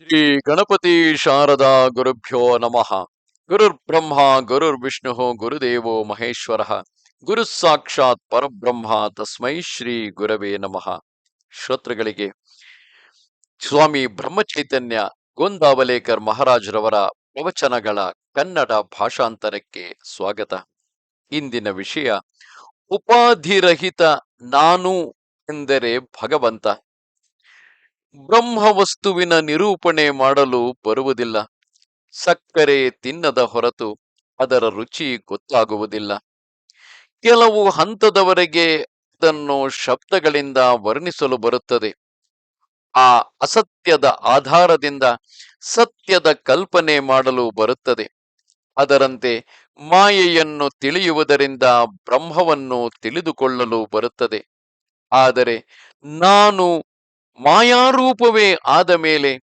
ಶ್ರೀ ಗಣಪತಿ ಶಾರದಾ ಗುರುಭ್ಯೋ ನಮಃ. ಗುರುರ್ ಬ್ರಹ್ಮ ಗುರುರ್ ವಿಷ್ಣು ಗುರುದೇವೋ ಮಹೇಶ್ವರ. ಗುರು ಸಾಕ್ಷಾತ್ ಪರಬ್ರಹ್ಮ, ತಸ್ಮೈ ಶ್ರೀ ಗುರವೇ ನಮಃ. ಶ್ರೋತೃಗಳಿಗೆ, ಸ್ವಾಮಿ ಬ್ರಹ್ಮಚೈತನ್ಯ ಗೋಂದಾವಲೇಕರ್ ಮಹಾರಾಜರವರ ಪ್ರವಚನಗಳ ಕನ್ನಡ ಭಾಷಾಂತರಕ್ಕೆ ಸ್ವಾಗತ. ಇಂದಿನ ವಿಷಯ, ಉಪಾಧಿರಹಿತ ನಾನು ಎಂದರೆ ಭಗವಂತ. ಬ್ರಹ್ಮ ವಸ್ತುವಿನ ನಿರೂಪಣೆ ಮಾಡಲು ಬರುವುದಿಲ್ಲ. ಸಕ್ಕರೆ ತಿನ್ನದ ಹೊರತು ಅದರ ರುಚಿ ಗೊತ್ತಾಗುವುದಿಲ್ಲ. ಕೆಲವು ಹಂತದವರೆಗೆ ಅದನ್ನು ಶಬ್ದಗಳಿಂದ ವರ್ಣಿಸಲು ಬರುತ್ತದೆ. ಆ ಅಸತ್ಯದ ಆಧಾರದಿಂದ ಸತ್ಯದ ಕಲ್ಪನೆ ಮಾಡಲು ಬರುತ್ತದೆ. ಅದರಂತೆ ಮಾಯೆಯನ್ನು ತಿಳಿಯುವುದರಿಂದ ಬ್ರಹ್ಮವನ್ನು ತಿಳಿದುಕೊಳ್ಳಲು ಬರುತ್ತದೆ. ಆದರೆ ನಾನು ಮಾಯಾರೂಪವೇ ಆದ ಮೇಲೆ,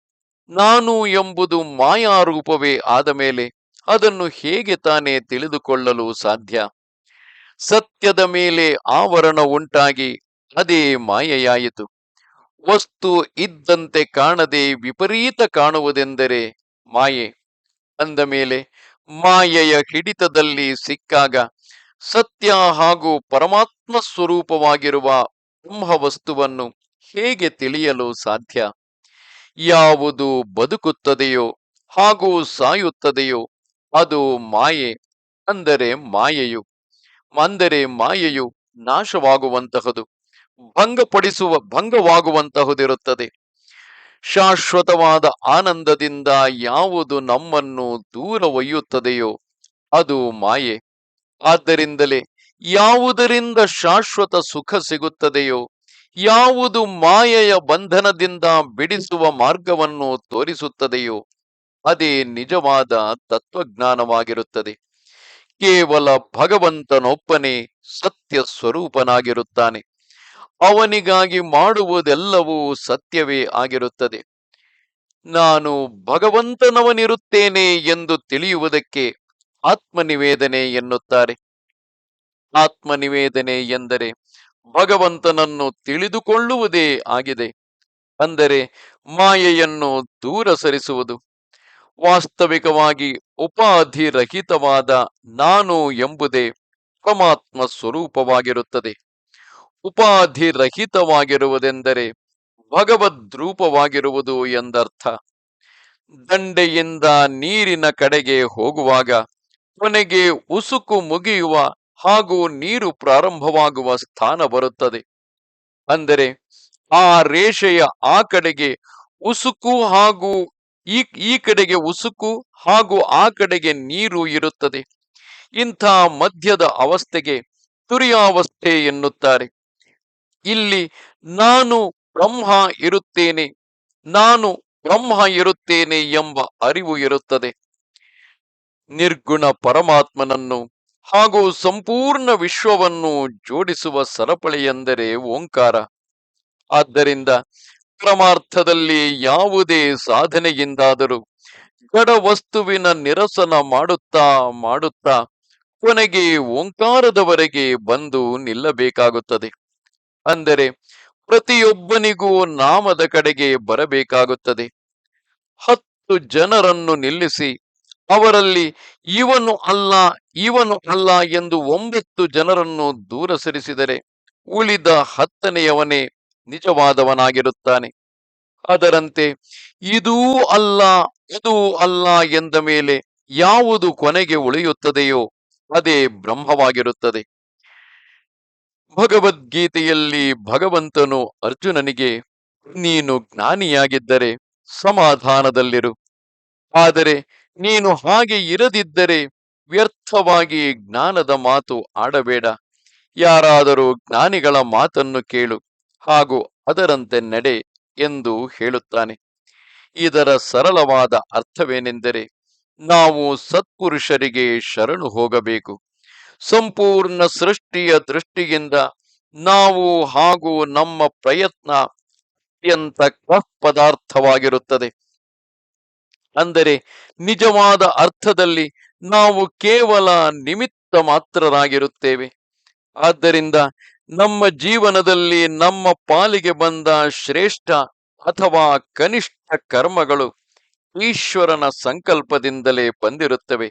ನಾನು ಎಂಬುದು ಮಾಯಾರೂಪವೇ ಆದ ಮೇಲೆ ಅದನ್ನು ಹೇಗೆ ತಾನೇ ತಿಳಿದುಕೊಳ್ಳಲು ಸಾಧ್ಯ? ಸತ್ಯದ ಮೇಲೆ ಆವರಣ ಉಂಟಾಗಿ ಅದೇ ಮಾಯೆಯಾಯಿತು. ವಸ್ತು ಇದ್ದಂತೆ ಕಾಣದೆ ವಿಪರೀತ ಕಾಣುವುದೆಂದರೆ ಮಾಯೆ. ಅಂದ ಮೇಲೆ ಮಾಯೆಯ ಹಿಡಿತದಲ್ಲಿ ಸಿಕ್ಕಾಗ ಸತ್ಯ ಹಾಗೂ ಪರಮಾತ್ಮ ಸ್ವರೂಪವಾಗಿರುವ ಬ್ರಹ್ಮ ವಸ್ತುವನ್ನು ಹೇಗೆ ತಿಳಿಯಲು ಸಾಧ್ಯ? ಯಾವುದು ಬದುಕುತ್ತದೆಯೋ ಹಾಗೂ ಸಾಯುತ್ತದೆಯೋ ಅದು ಮಾಯೆ, ಅಂದರೆ ಮಾಯೆಯು. ಅಂದರೆ ಮಾಯೆಯು ನಾಶವಾಗುವಂತಹದು, ಭಂಗಪಡಿಸುವ, ಭಂಗವಾಗುವಂತಹುದಿರುತ್ತದೆ. ಶಾಶ್ವತವಾದ ಆನಂದದಿಂದ ಯಾವುದು ನಮ್ಮನ್ನು ದೂರ ಒಯ್ಯುತ್ತದೆಯೋ ಅದು ಮಾಯೆ. ಆದ್ದರಿಂದಲೇ ಯಾವುದರಿಂದ ಶಾಶ್ವತ ಸುಖ ಸಿಗುತ್ತದೆಯೋ ಯಾವುದು ಮಾಯೆಯ ಬಂಧನದಿಂದ ಬಿಡಿಸುವ ಮಾರ್ಗವನ್ನು ತೋರಿಸುತ್ತದೆಯೋ ಅದೇ ನಿಜವಾದ ತತ್ವಜ್ಞಾನವಾಗಿರುತ್ತದೆ. ಕೇವಲ ಭಗವಂತನೊಬ್ಬನೇ ಸತ್ಯ ಸ್ವರೂಪನಾಗಿರುತ್ತಾನೆ. ಅವನಿಗಾಗಿ ಮಾಡುವುದೆಲ್ಲವೂ ಸತ್ಯವೇ ಆಗಿರುತ್ತದೆ. ನಾನು ಭಗವಂತನವನಿರುತ್ತೇನೆ ಎಂದು ತಿಳಿಯುವುದಕ್ಕೆ ಆತ್ಮನಿವೇದನೆ ಎನ್ನುತ್ತಾರೆ. ಆತ್ಮನಿವೇದನೆ ಎಂದರೆ ಭಗವಂತನನ್ನು ತಿಳಿದುಕೊಳ್ಳುವುದೇ ಆಗಿದೆ. ಅಂದರೆ ಮಾಯೆಯನ್ನು ದೂರ ಸರಿಸುವುದು. ವಾಸ್ತವಿಕವಾಗಿ ಉಪಾಧಿರಹಿತವಾದ ನಾನು ಎಂಬುದೇ ಪರಮಾತ್ಮ ಸ್ವರೂಪವಾಗಿರುತ್ತದೆ. ಉಪಾಧಿರಹಿತವಾಗಿರುವುದೆಂದರೆ ಭಗವದ್ರೂಪವಾಗಿರುವುದು ಎಂದರ್ಥ. ದಂಡೆಯಿಂದ ನೀರಿನ ಕಡೆಗೆ ಹೋಗುವಾಗ ಕೊನೆಗೆ ಉಸುಕು ಮುಗಿಯುವ ಹಾಗೂ ನೀರು ಪ್ರಾರಂಭವಾಗುವ ಸ್ಥಾನ ಬರುತ್ತದೆ. ಅಂದರೆ ಆ ರೇಷೆಯ ಆ ಕಡೆಗೆ ಉಸುಕು ಹಾಗೂ ಈ ಈ ಕಡೆಗೆ ಉಸುಕು ಹಾಗೂ ಆ ಕಡೆಗೆ ನೀರು ಇರುತ್ತದೆ. ಇಂಥ ಮಧ್ಯದ ಅವಸ್ಥೆಗೆ ತುರಿಯಾವಸ್ಥೆ ಎನ್ನುತ್ತಾರೆ. ಇಲ್ಲಿ ನಾನು ಬ್ರಹ್ಮ ಇರುತ್ತೇನೆ, ನಾನು ಬ್ರಹ್ಮ ಇರುತ್ತೇನೆ ಎಂಬ ಅರಿವು ಇರುತ್ತದೆ. ನಿರ್ಗುಣ ಪರಮಾತ್ಮನನ್ನು ಹಾಗೂ ಸಂಪೂರ್ಣ ವಿಶ್ವವನ್ನು ಜೋಡಿಸುವ ಸರಪಳಿಯೆಂದರೆ ಓಂಕಾರ. ಆದ್ದರಿಂದ ಪರಮಾರ್ಥದಲ್ಲಿ ಯಾವುದೇ ಸಾಧನೆಯಿಂದಾದರೂ ಜಡ ವಸ್ತುವಿನ ನಿರಸನ ಮಾಡುತ್ತಾ ಮಾಡುತ್ತಾ ಕೊನೆಗೆ ಓಂಕಾರದವರೆಗೆ ಬಂದು ನಿಲ್ಲಬೇಕಾಗುತ್ತದೆ. ಅಂದರೆ ಪ್ರತಿಯೊಬ್ಬನಿಗೂ ನಾಮದ ಕಡೆಗೆ ಬರಬೇಕಾಗುತ್ತದೆ. ಹತ್ತು ಜನರನ್ನು ನಿಲ್ಲಿಸಿ ಅವರಲ್ಲಿ ಇವನು ಅಲ್ಲ ಇವನು ಅಲ್ಲ ಎಂದು ಒಂಬತ್ತು ಜನರನ್ನು ದೂರ ಸರಿಸಿದರೆ ಉಳಿದ ಹತ್ತನೆಯವನೇ ನಿಜವಾದವನಾಗಿರುತ್ತಾನೆ. ಅದರಂತೆ ಇದೂ ಅಲ್ಲ ಇದೂ ಅಲ್ಲ ಎಂದ ಮೇಲೆ ಯಾವುದು ಕೊನೆಗೆ ಉಳಿಯುತ್ತದೆಯೋ ಅದೇ ಬ್ರಹ್ಮವಾಗಿರುತ್ತದೆ. ಭಗವದ್ಗೀತೆಯಲ್ಲಿ ಭಗವಂತನು ಅರ್ಜುನನಿಗೆ, ನೀನು ಜ್ಞಾನಿಯಾಗಿದ್ದರೆ ಸಮಾಧಾನದಲ್ಲಿರು. ಆದರೆ ನೀನು ಹಾಗೆ ಇರದಿದ್ದರೆ ವ್ಯರ್ಥವಾಗಿ ಜ್ಞಾನದ ಮಾತು ಆಡಬೇಡ. ಯಾರಾದರೂ ಜ್ಞಾನಿಗಳ ಮಾತನ್ನು ಕೇಳು ಹಾಗೂ ಅದರಂತೆ ನಡೆ ಎಂದು ಹೇಳುತ್ತಾನೆ. ಇದರ ಸರಳವಾದ ಅರ್ಥವೇನೆಂದರೆ ನಾವು ಸತ್ಪುರುಷರಿಗೆ ಶರಣು ಹೋಗಬೇಕು. ಸಂಪೂರ್ಣ ಸೃಷ್ಟಿಯ ದೃಷ್ಟಿಯಿಂದ ನಾವು ಹಾಗೂ ನಮ್ಮ ಪ್ರಯತ್ನ ಅತ್ಯಂತ ಪದಾರ್ಥವಾಗಿರುತ್ತದೆ ಅಂದರೆ ನಿಜವಾದ ಅರ್ಥದಲ್ಲಿ ನಾವು ಕೇವಲ ನಿಮಿತ್ತ ಮಾತ್ರರಾಗಿರುತ್ತೇವೆ. ಆದ್ದರಿಂದ ನಮ್ಮ ಜೀವನದಲ್ಲಿ ನಮ್ಮ ಪಾಲಿಗೆ ಬಂದ ಶ್ರೇಷ್ಠ ಅಥವಾ ಕನಿಷ್ಠ ಕರ್ಮಗಳು ಈಶ್ವರನ ಸಂಕಲ್ಪದಿಂದಲೇ ಬಂದಿರುತ್ತವೆ.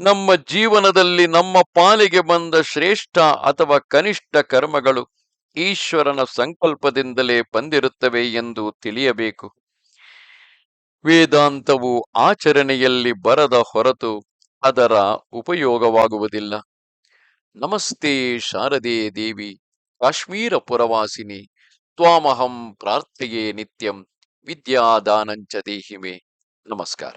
ನಮ್ಮ ಜೀವನದಲ್ಲಿ ನಮ್ಮ ಪಾಲಿಗೆ ಬಂದ ಶ್ರೇಷ್ಠ ಅಥವಾ ಕನಿಷ್ಠ ಕರ್ಮಗಳು ಈಶ್ವರನ ಸಂಕಲ್ಪದಿಂದಲೇ ಬಂದಿರುತ್ತವೆ ಎಂದು ತಿಳಿಯಬೇಕು. ವೇದಾಂತವು ಆಚರಣೆಯಲ್ಲಿ ಬರದ ಹೊರತು ಅದರ ಉಪಯೋಗವಾಗುವುದಿಲ್ಲ. ನಮಸ್ತೆ ಶಾರದೆ ದೇವಿ, ಕಾಶ್ಮೀರ ಪುರವಾಸಿನಿ, ತ್ವಾಮಹಂ ಪ್ರಾರ್ಥೆಯೇ ನಿತ್ಯಂ, ವಿದ್ಯಾದಾನಂಚ ದೇಹಿಮೆ. ನಮಸ್ಕಾರ.